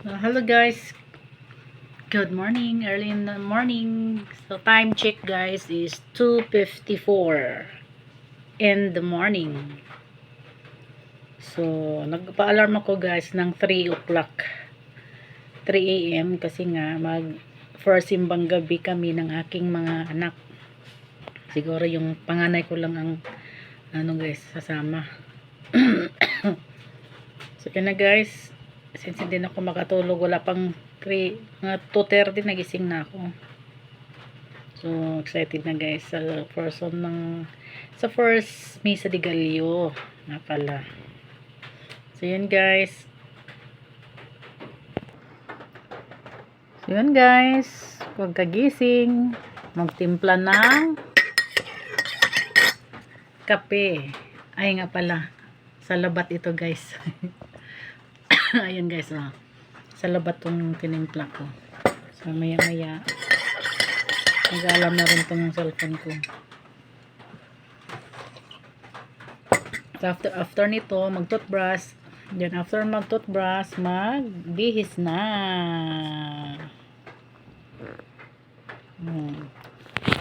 So, hello guys. Good morning. Early in the morning. So, time check guys is 2.54 in the morning. So, nagpa-alarm ako guys ng 3 o'clock. 3 a.m. kasi nga mag first simbang gabi kami ng aking mga anak. Siguro yung panganay ko lang ang ano guys, sasama. so, yun na guys since hindi na ako makatulog wala pang 3 mga 2.30 nagising na ako. So excited na guys sa first one ng sa first Misa de Gallo nga pala. So yun guys. So yun guys. Pagkagising magtimpla ng kape. Ay nga pala. Sa labat ito guys Ayan guys, oh. Sa labat tong tinimpla ko. So, maya maya. Nag-alam na rin tong cellphone ko. So, after, after nito, mag-toothbrush. Then, after mag-toothbrush, mag-bihis na. Hmm.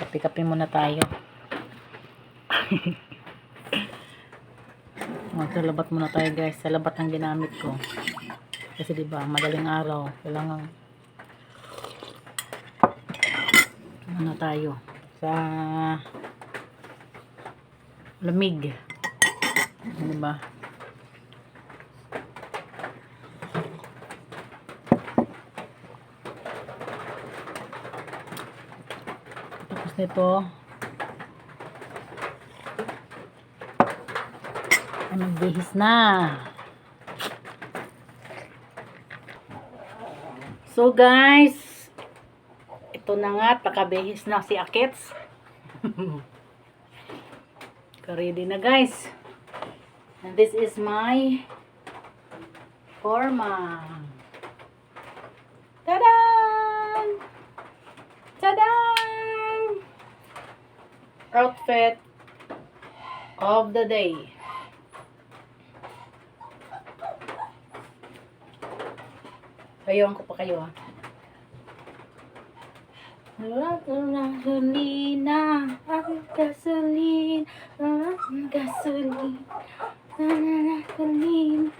Kapi-kapi muna tayo. Magsalabat muna tayo guys. Sa labat ang ginamit ko. Kasi 'di ba, madaling araw, kailangan ano tayo sa lamig. 'Di ba? Tapos nito, ay magbihis na. So guys, ito na nga, pakabihis na si Akets. Ready na guys. And this is my forma. Tadan! Tadan! Outfit of the day. Ayun ko pa kayo ah. Gasolina, gasolina, gasolina, gasolina.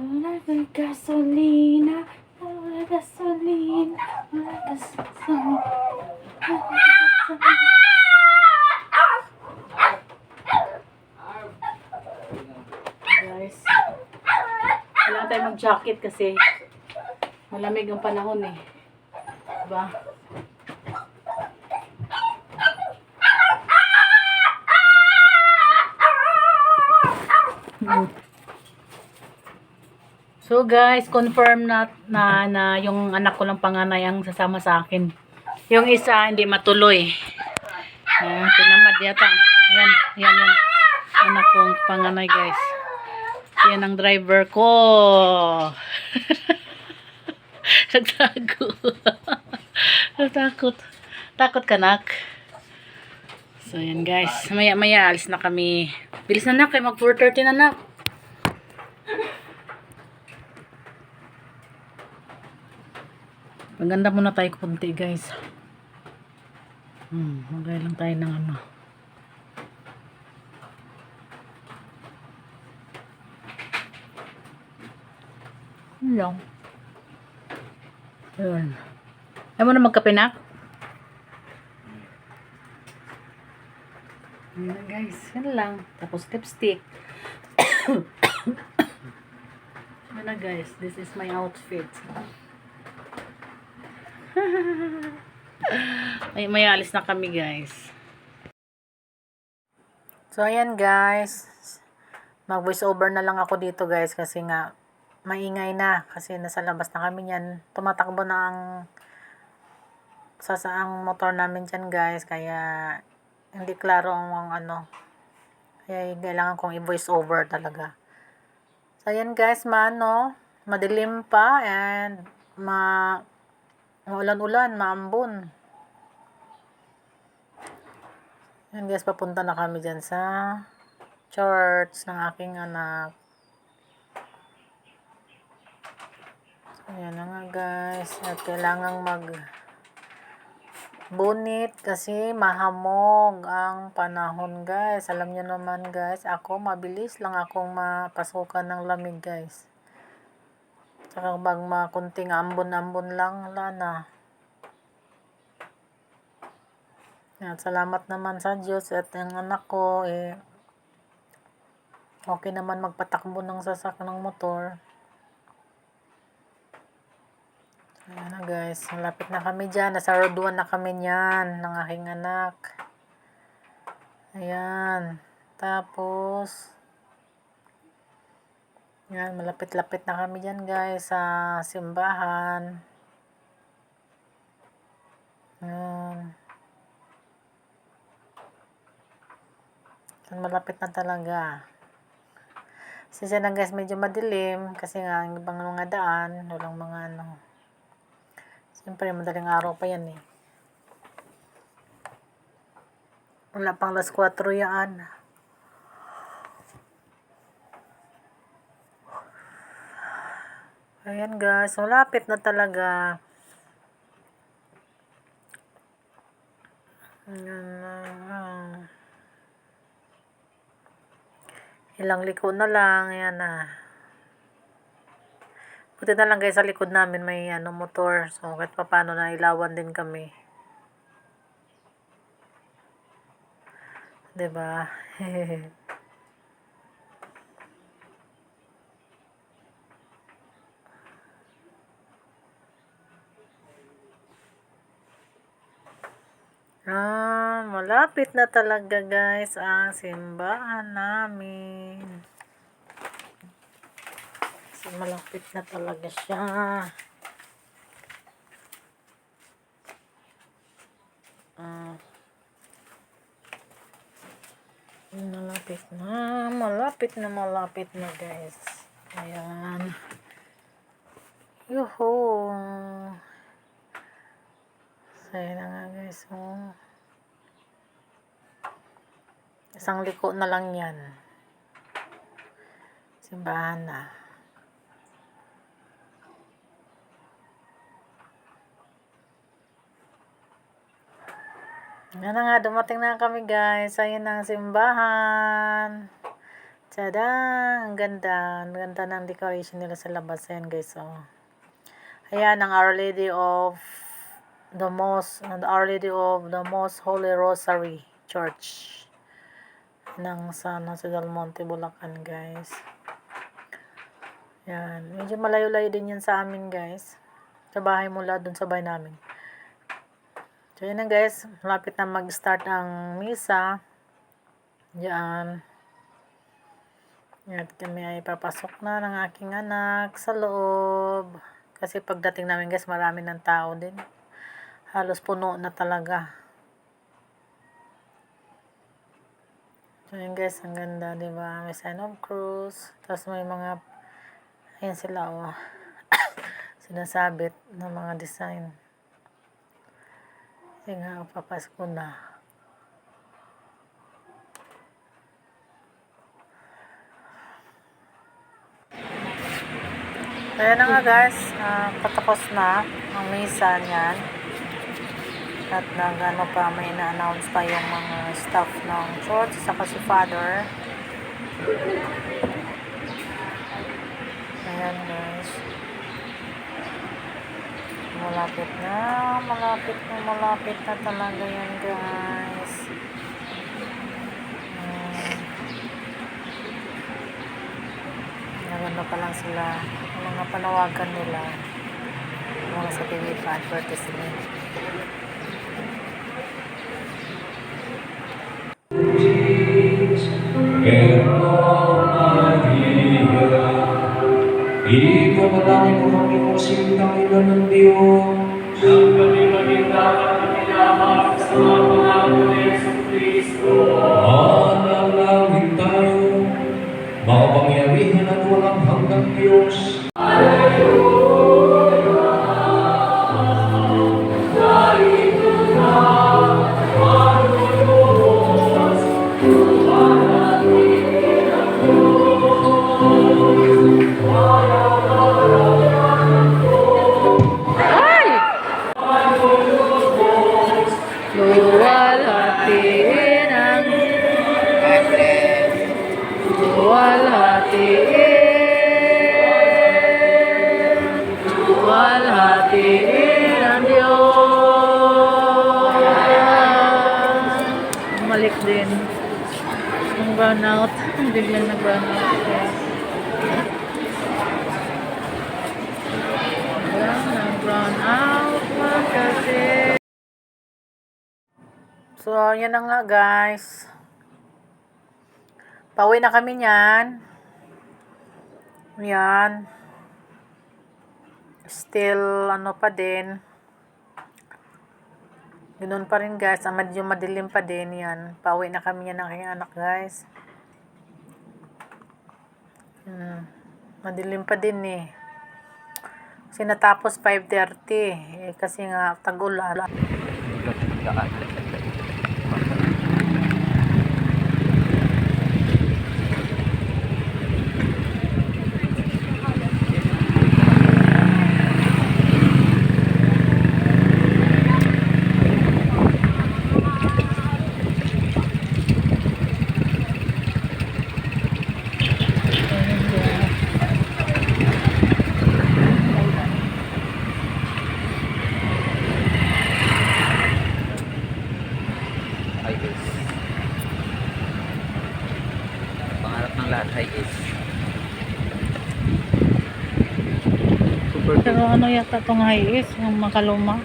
Wala kang gasolina, wala gasolina, wala gasolina. wala gasolina. Guys, kailangan tayo mag-jacket kasi malamig ang panahon eh. Diba? Hmm. So guys, confirm na, na na yung anak ko lang panganay ang sasama sa akin. Yung isa hindi matuloy. Ayan, tinamad yata. Yan, yan, yan. Anak kong panganay guys. Yan ang driver ko. Nagtago. Natakot. Takot ka nak. So yan guys. Maya maya alis na kami. Bilis na nak. Mag 4.30 na nak. Maganda muna tayo kunti guys. Hmm, magay lang tayo ng ano. Lang. Yun. Ayaw mo na magkapinak? Yun lang guys. Yan lang. Tapos lipstick. Yun na guys. This is my outfit. Ay, may alis na kami guys. So, ayan guys. Mag voice over na lang ako dito guys kasi nga maingay na kasi nasa labas na kami yan. Tumatakbo na ang sasaang motor namin dyan guys kaya hindi klaro ang, ano. Kaya kailangan kong i-voice over talaga. So, ayan guys, maano, madilim pa and ma maulan-ulan, maambon. Yan guys, papunta na kami dyan sa church ng aking anak. So, yan na nga guys. At kailangang mag bunit kasi mahamog ang panahon guys. Alam nyo naman guys, ako mabilis lang akong mapasukan ng lamig guys. Tsaka bag makunting ambon-ambon lang, wala na. Yan, salamat naman sa Diyos at ang anak ko eh okay naman magpatakbo ng sasak ng motor. Ayan na guys, malapit na kami dyan. Nasa road 1 na kami niyan ng aking anak. Ayan. Tapos, yan, malapit-lapit na kami dyan guys sa simbahan. Yan, malapit na talaga. Sisa na guys, medyo madilim kasi nga ang ibang mga daan, walang mga ano. Siyempre, madaling araw pa yan eh. Wala pang las 4 yan. Ayan guys, malapit na talaga. Ayan na. Ilang liko na lang, ayan na. Buti na lang guys sa likod namin may ano motor. So kahit pa paano na ilawan din kami. 'Di ba? Ah, malapit na talaga guys ang simbahan namin. So, malapit na talaga siya. Ah. Malapit na, malapit na, malapit na guys. Ayan. Yuhu. Yun na nga guys. Oh. Isang liko na lang yan. Simbahan na. Yan na nga, dumating na kami guys. Ayun ang simbahan. Tada! Ang ganda. Ang ganda ng decoration nila sa labas. Ayan guys. Oh. Ayan ang Our Lady of the most the Our Lady of the Most Holy Rosary Church ng San Jose del Monte, Bulacan, guys. Yan. Medyo malayo-layo din yan sa amin, guys. Sa bahay mula dun sa bahay namin. So, yun na, guys. Malapit na mag-start ang misa. Yan. At kami ay papasok na ng aking anak sa loob. Kasi pagdating namin, guys, marami ng tao din halos puno na talaga. So yun guys, ang ganda, di ba? May sign of cross. Tapos may mga, ayan sila, oh. sinasabit ng mga design. Kasi nga, papasko na. Ayan na nga guys, uh, patapos na ang misa niyan. At nagano pa, may na-announce pa yung mga staff ng church, saka si father. Ayan guys. Malapit na, malapit na, malapit na talaga yan guys. Hmm. Nagano pa lang sila, mga panawagan nila, mga sa TV pa advertisement. Ipanalangin mo kami kung sintang ilan ng Diyos. Manalangin tayo, makapangyarihan at walang hanggang Diyos. So, yan na nga guys. Pauwi na kami niyan. Yan. Still, ano pa din. Ganun pa rin guys. Medyo madilim pa din yan. Pauwi na kami yan ng aking anak guys. Hmm. Madilim pa din eh. Kasi natapos 5.30. Eh, kasi nga tag-ulan. High ace. Pangarap ng lahat high ace. Super Pero ano yata itong high is, yung makaluma.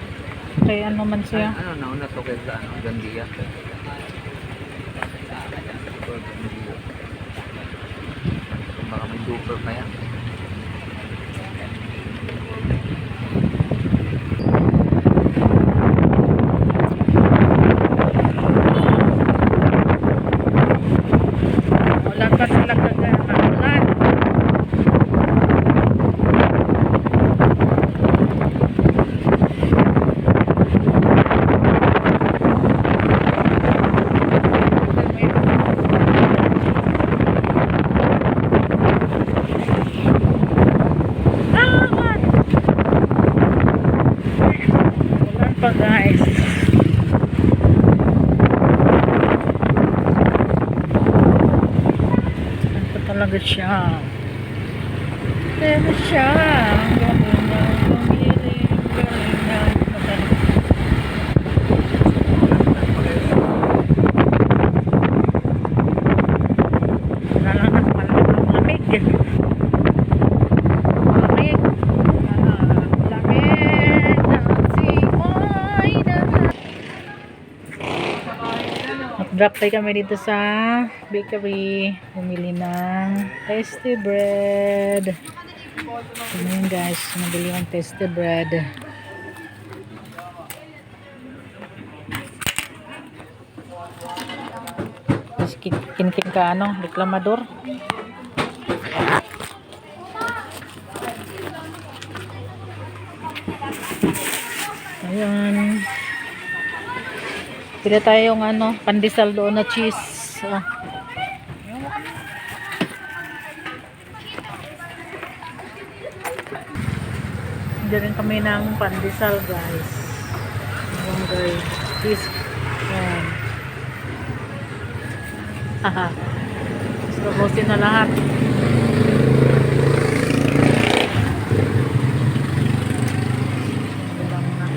Kaya ano man siya. Ano, nauna to kay sa ano, Gandia. Baka may super pa yan. Wala pa talaga na ulan. Ulan pa guys. Ito talaga siya. Pero siya. Ang galing na. Gumiling. Galing na. Magaling. Wala lang na pala. Lamig. Lamig. Ah, Lamig. Simoy na. Nag-drop tayo kami dito sa bakery. Bumili ng tasty bread. Ano yun guys, nabili ng tasty bread. Tapos kin- kinkin ka ano, reklamador. Ayan. Pila tayong ano, pandesal doon na cheese. Ah. Hindi kami ng pandesal guys. Ayan guys. Cheese. Ayan. Haha. So, busin na lahat. Ano lang na.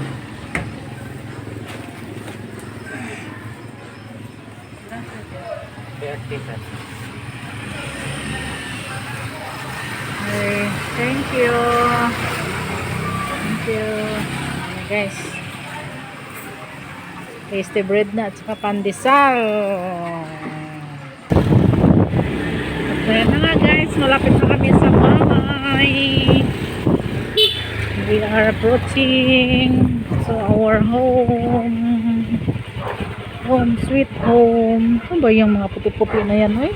Okay, thank you. Thank you. Ayan, guys. Tasty bread na at saka pandesal. Ayan na nga guys, malapit na kami sa bahay. We are approaching to our home. Home sweet home. Ano ba yung mga puti-puti na yan, oy?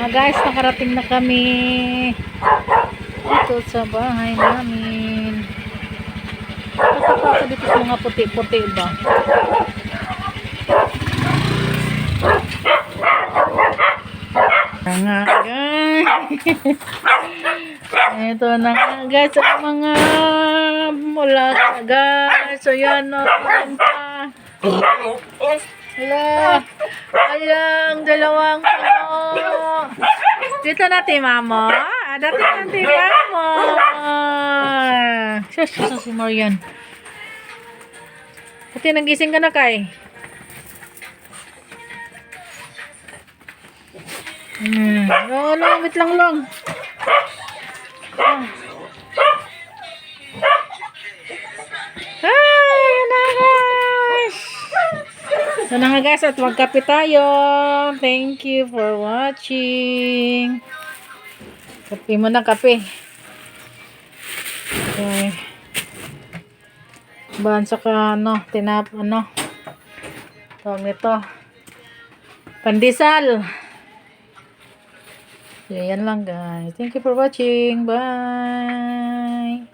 Nga guys, nakarating na kami dito sa bahay namin. Tataka ako dito sa mga puti-puti ba? Nga guys. Ito na nga guys ang mga mula guys. So yan o. pa. Hala. Alang dalawang. Dito natin mamo. Ah, dito natin mamo. Sus, sus, si Marian. Pati nagising ka na kay. Hmm. Oh, lang, wait lang lang. Ah. Yun na nga guys, at magkape tayo. Thank you for watching. Kape mo na, kape. Okay. Bahan sa ka, ano, tinap, ano. Tawag nito. Pandesal. So, yan lang guys. Thank you for watching. Bye.